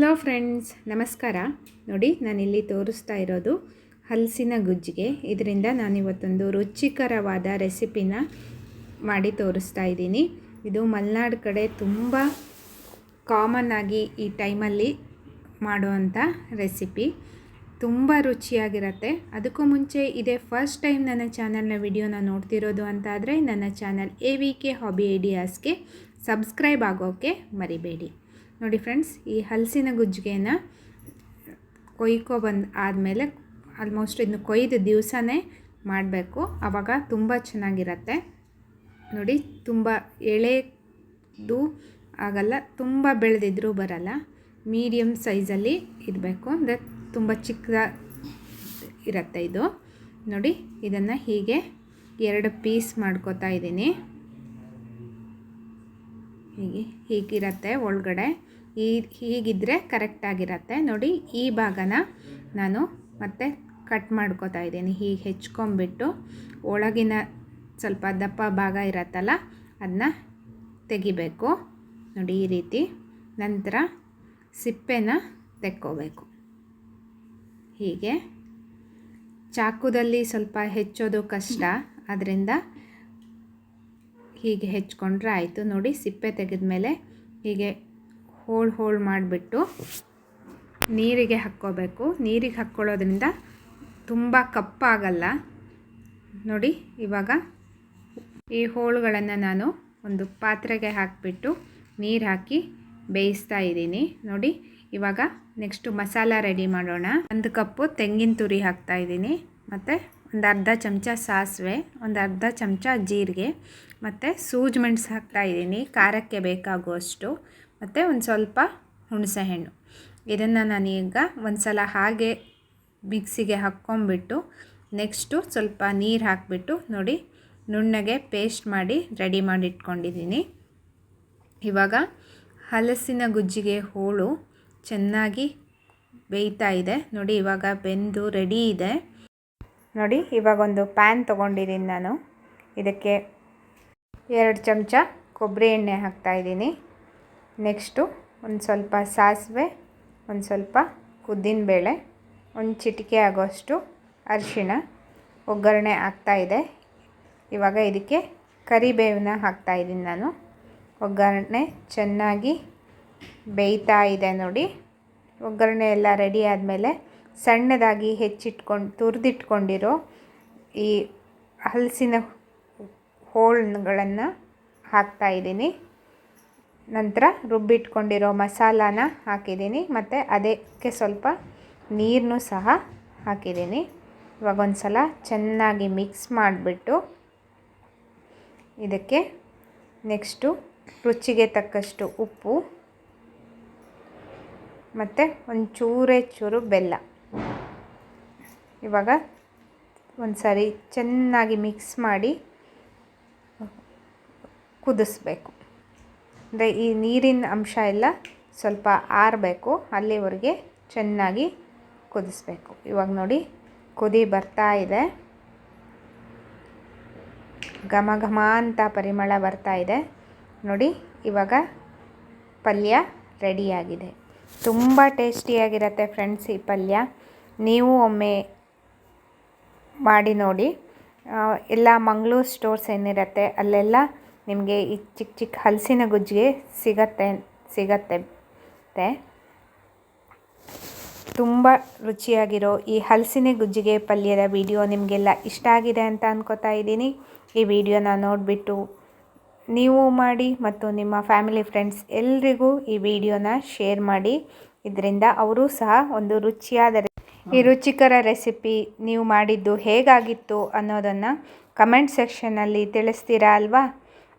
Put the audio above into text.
Hello friends, ನಮಸ್ಕಾರ. ನೋಡಿ, ನಾನಿಲ್ಲಿ ತೋರಿಸ್ತಾ ಇರೋದು ಹಲಸಿನ ಗುಜ್ಜಿಗೆ. ಇದರಿಂದ ನಾನಿವತ್ತೊಂದು ರುಚಿಕರವಾದ ರೆಸಿಪಿನ ಮಾಡಿ ತೋರಿಸ್ತಾ ಇದ್ದೀನಿ. ಇದು ಮಲೆನಾಡು ಕಡೆ ತುಂಬ ಕಾಮನ್ ಆಗಿ ಈ ಟೈಮಲ್ಲಿ ಮಾಡುವಂಥ ರೆಸಿಪಿ. ತುಂಬ ರುಚಿಯಾಗಿರುತ್ತೆ. ಅದಕ್ಕೂ ಮುಂಚೆ ಇದೇ ಫಸ್ಟ್ ಟೈಮ್ ನನ್ನ ಚಾನಲ್ನ ವಿಡಿಯೋನ ನೋಡ್ತಿರೋದು ಅಂತಾದರೆ ನನ್ನ channel A V K hobby ಐಡಿಯಾಸ್ಗೆ subscribe ಆಗೋಕ್ಕೆ ಮರಿಬೇಡಿ. ನೋಡಿ ಫ್ರೆಂಡ್ಸ್, ಈ ಹಲಸಿನ ಗುಜ್ಜಿಗೆನ ಕೊಯ್ಕೊ ಬಂದು ಆದಮೇಲೆ ಆಲ್ಮೋಸ್ಟ್ ಇದನ್ನು ಕೊಯ್ದು ದಿವಸನೇ ಮಾಡಬೇಕು. ಆವಾಗ ತುಂಬ ಚೆನ್ನಾಗಿರತ್ತೆ. ನೋಡಿ, ತುಂಬ ಎಳೆದು ಆಗಲ್ಲ, ತುಂಬ ಬೆಳೆದಿದ್ರೂ ಬರಲ್ಲ. ಮೀಡಿಯಮ್ ಸೈಜಲ್ಲಿ ಇರಬೇಕು ಅಂದರೆ ತುಂಬ ಚಿಕ್ಕದ ಇರುತ್ತೆ ಇದು. ನೋಡಿ, ಇದನ್ನು ಹೀಗೆ ಎರಡು ಪೀಸ್ ಮಾಡ್ಕೋತಾ ಇದ್ದೀನಿ. ಹೀಗೆ, ಹೀಗಿರತ್ತೆ ಒಳಗಡೆ. ಈ ಹೀಗಿದ್ದರೆ ಕರೆಕ್ಟಾಗಿರತ್ತೆ ನೋಡಿ, ಈ ಭಾಗನ ನಾನು ಮತ್ತೆ ಕಟ್ ಮಾಡ್ಕೋತಾ ಇದ್ದೀನಿ. ಹೀಗೆ ಹೆಚ್ಕೊಂಬಿಟ್ಟು ಒಳಗಿನ ಸ್ವಲ್ಪ ದಪ್ಪ ಭಾಗ ಇರತ್ತಲ್ಲ ಅದನ್ನ ತೆಗಿಬೇಕು. ನೋಡಿ, ಈ ರೀತಿ ನಂತರ ಸಿಪ್ಪೆನ ತೆಕ್ಕೋಬೇಕು. ಹೀಗೆ. ಚಾಕುದಲ್ಲಿ ಸ್ವಲ್ಪ ಹೆಚ್ಚೋದು ಕಷ್ಟ ಅದರಿಂದ ಹೀಗೆ ಹೆಚ್ಕೊಂಡ್ರೆ ಆಯಿತು. ನೋಡಿ, ಸಿಪ್ಪೆ ತೆಗೆದ ಮೇಲೆ ಹೀಗೆ ಹೋಳು ಹೋಳು ಮಾಡಿಬಿಟ್ಟು ನೀರಿಗೆ ಹಾಕ್ಕೋಬೇಕು. ನೀರಿಗೆ ಹಾಕ್ಕೊಳ್ಳೋದ್ರಿಂದ ತುಂಬ ಕಪ್ಪಾಗಲ್ಲ. ನೋಡಿ, ಇವಾಗ ಈ ಹೋಳುಗಳನ್ನು ನಾನು ಒಂದು ಪಾತ್ರೆಗೆ ಹಾಕಿಬಿಟ್ಟು ನೀರು ಹಾಕಿ ಬೇಯಿಸ್ತಾ ಇದ್ದೀನಿ. ನೋಡಿ, ಇವಾಗ ನೆಕ್ಸ್ಟು ಮಸಾಲ ರೆಡಿ ಮಾಡೋಣ. ಒಂದು ಕಪ್ಪು ತೆಂಗಿನ ತುರಿ ಹಾಕ್ತಾ ಇದ್ದೀನಿ. ಮತ್ತು ಒಂದು ಅರ್ಧ ಚಮಚ ಸಾಸಿವೆ, ಒಂದು ಅರ್ಧ ಚಮಚ ಜೀರಿಗೆ, ಮತ್ತು ಸೂಜ್ ಮೆಣಸು ಹಾಕ್ತಾ ಇದ್ದೀನಿ. ಖಾರಕ್ಕೆ ಬೇಕಾಗುವಷ್ಟು. ಮತ್ತು ಒಂದು ಸ್ವಲ್ಪ ಹುಣಸೆಹಣ್ಣು. ಇದನ್ನು ನಾನೀಗ ಒಂದು ಸಲ ಹಾಗೆ ಮಿಕ್ಸಿಗೆ ಹಾಕ್ಕೊಂಬಿಟ್ಟು ನೆಕ್ಸ್ಟು ಸ್ವಲ್ಪ ನೀರು ಹಾಕಿಬಿಟ್ಟು ನೋಡಿ ನುಣ್ಣಗೆ ಪೇಸ್ಟ್ ಮಾಡಿ ರೆಡಿ ಮಾಡಿ ಇಟ್ಕೊಂಡಿದ್ದೀನಿ. ಇವಾಗ ಹಲಸಿನ ಗುಜ್ಜಿಗೆ ಹೋಳು ಚೆನ್ನಾಗಿ ಬೇಯ್ತಾ ಇದೆ. ನೋಡಿ ಇವಾಗ ಬೆಂದು ರೆಡಿ ಇದೆ. ನೋಡಿ ಇವಾಗ ಒಂದು ಪ್ಯಾನ್ ತೊಗೊಂಡಿದ್ದೀನಿ ನಾನು. ಇದಕ್ಕೆ ಎರಡು ಚಮಚ ಕೊಬ್ಬರಿ ಎಣ್ಣೆ ಹಾಕ್ತಾಯಿದ್ದೀನಿ ನೆಕ್ಸ್ಟು ಒಂದು ಸ್ವಲ್ಪ ಸಾಸಿವೆ, ಒಂದು ಸ್ವಲ್ಪ ಉದ್ದಿನಬೇಳೆ ಒಂದು ಚಿಟಿಕೆ ಆಗೋಷ್ಟು ಅರಿಶಿಣ, ಒಗ್ಗರಣೆ ಆಗ್ತಾಯಿದೆ ಇವಾಗ ಇದಕ್ಕೆ ಕರಿಬೇವನ್ನ ಹಾಕ್ತಾಯಿದ್ದೀನಿ ನಾನು. ಒಗ್ಗರಣೆ ಚೆನ್ನಾಗಿ ಬೇಯ್ತಾ ಇದೆ ನೋಡಿ. ಒಗ್ಗರಣೆ ಎಲ್ಲ ರೆಡಿ ಆದಮೇಲೆ ಸಣ್ಣದಾಗಿ ಹೆಚ್ಚಿಟ್ಕೊಂಡು, ತುರಿದಿಟ್ಕೊಂಡಿರೋ ಈ ಹಲಸಿನ ಹೋಳುಗಳನ್ನು ಹಾಕ್ತಾಯಿದ್ದೀನಿ ನಂತರ ರುಬ್ಬಿಟ್ಕೊಂಡಿರೋ ಮಸಾಲಾನ ಹಾಕಿದ್ದೀನಿ. ಮತ್ತು ಅದಕ್ಕೆ ಸ್ವಲ್ಪ ನೀರನ್ನು ಸಹ ಹಾಕಿದ್ದೀನಿ. ಇವಾಗ ಒಂದು ಸಲ ಚೆನ್ನಾಗಿ ಮಿಕ್ಸ್ ಮಾಡಿಬಿಟ್ಟು ಇದಕ್ಕೆ ನೆಕ್ಸ್ಟು ರುಚಿಗೆ ತಕ್ಕಷ್ಟು ಉಪ್ಪು, ಮತ್ತು ಒಂದು ಚೂರೇ ಚೂರು ಬೆಲ್ಲ ಇವಾಗ ಒಂದು ಸಾರಿ ಚೆನ್ನಾಗಿ ಮಿಕ್ಸ್ ಮಾಡಿ ಕುದಿಸ್ಬೇಕು. ಅಂದರೆ ಈ ನೀರಿನ ಅಂಶ ಎಲ್ಲ ಸ್ವಲ್ಪ ಆರಬೇಕು, ಅಲ್ಲಿವರೆಗೆ ಚೆನ್ನಾಗಿ ಕುದಿಸ್ಬೇಕು. ಇವಾಗ ನೋಡಿ, ಕುದಿ ಬರ್ತಾ ಇದೆ. ಘಮ ಘಮ ಅಂತ ಪರಿಮಳ ಬರ್ತಾ ಇದೆ. ನೋಡಿ, ಇವಾಗ ಪಲ್ಯ ರೆಡಿಯಾಗಿದೆ. ತುಂಬ ಟೇಸ್ಟಿಯಾಗಿರುತ್ತೆ ಫ್ರೆಂಡ್ಸ್ ಈ ಪಲ್ಯ. ನೀವು ಒಮ್ಮೆ ಮಾಡಿ ನೋಡಿ. ಎಲ್ಲ ಮಂಗಳೂರು ಸ್ಟೋರ್ಸ್ ಏನಿರುತ್ತೆ, ಅಲ್ಲೆಲ್ಲ ನಿಮಗೆ ಈ ಚಿಕ್ಕ ಚಿಕ್ಕ ಹಲಸಿನ ಗುಜ್ಜಿಗೆ ಸಿಗತ್ತೆ ಸಿಗತ್ತೆ. ತುಂಬ ರುಚಿಯಾಗಿರೋ ಈ ಹಲಸಿನ ಗುಜ್ಜಿಗೆ ಪಲ್ಯದ ವಿಡಿಯೋ ನಿಮಗೆಲ್ಲ ಇಷ್ಟ ಆಗಿದೆ ಅಂತ ಅನ್ಕೋತಾ ಇದ್ದೀನಿ. ಈ ವಿಡಿಯೋನ ನೋಡಿಬಿಟ್ಟು ನೀವು ಮಾಡಿ ಮತ್ತು ನಿಮ್ಮ ಫ್ಯಾಮಿಲಿ ಫ್ರೆಂಡ್ಸ್ ಎಲ್ರಿಗೂ ಈ ವಿಡಿಯೋನ ಶೇರ್ ಮಾಡಿ. ಇದರಿಂದ ಅವರು ಸಹ ಒಂದು ರುಚಿಯಾದ ಈ ರುಚಿಕರ ರೆಸಿಪಿ ನೀವು ಮಾಡಿದ್ದು ಹೇಗಾಗಿತ್ತು ಅನ್ನೋದನ್ನು ಕಮೆಂಟ್ ಸೆಕ್ಷನಲ್ಲಿ ತಿಳಿಸ್ತೀರಾ ಅಲ್ವಾ?